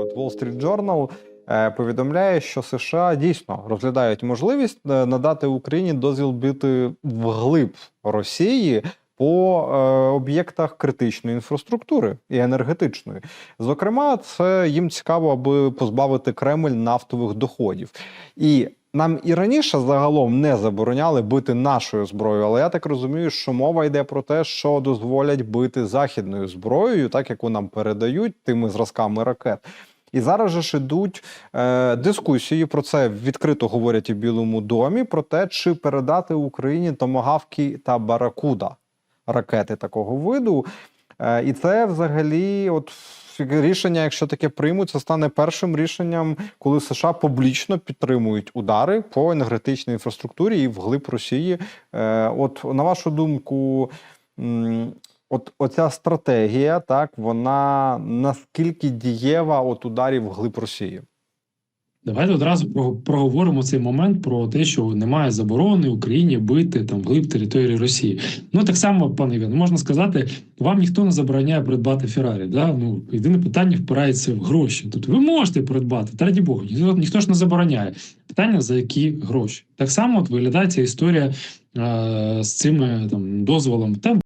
От Wall Street Journal е, повідомляє, що США дійсно розглядають можливість е, надати Україні дозвіл бити вглиб Росії по е, об'єктах критичної інфраструктури і енергетичної. Зокрема, це їм цікаво, аби позбавити Кремль нафтових доходів. І нам і раніше загалом не забороняли бити нашою зброєю, але я так розумію, що мова йде про те, що дозволять бити західною зброєю, так яку нам передають тими зразками ракет. І зараз же ж ідуть е, дискусії про це відкрито говорять і Білому домі про те, чи передати Україні томагавки та баракуда ракети такого виду. Е, і це взагалі, от рішення, якщо таке приймуть, це стане першим рішенням, коли США публічно підтримують удари по енергетичній інфраструктурі і вглиб Росії. Е, от на вашу думку, от оця стратегія, так вона наскільки дієва от ударів вглиб Росії? Давайте одразу проговоримо цей момент про те, що немає заборони Україні бити там вглиб території Росії. Ну так само, пане Іван, можна сказати, вам ніхто не забороняє придбати Феррарі. Да? Ну єдине питання впирається в гроші. Тобто ви можете придбати, та раді Богу, ніхто, ніхто ж не забороняє. Питання за які гроші. Так само от виглядає ця історія е, з цими там дозволом. Там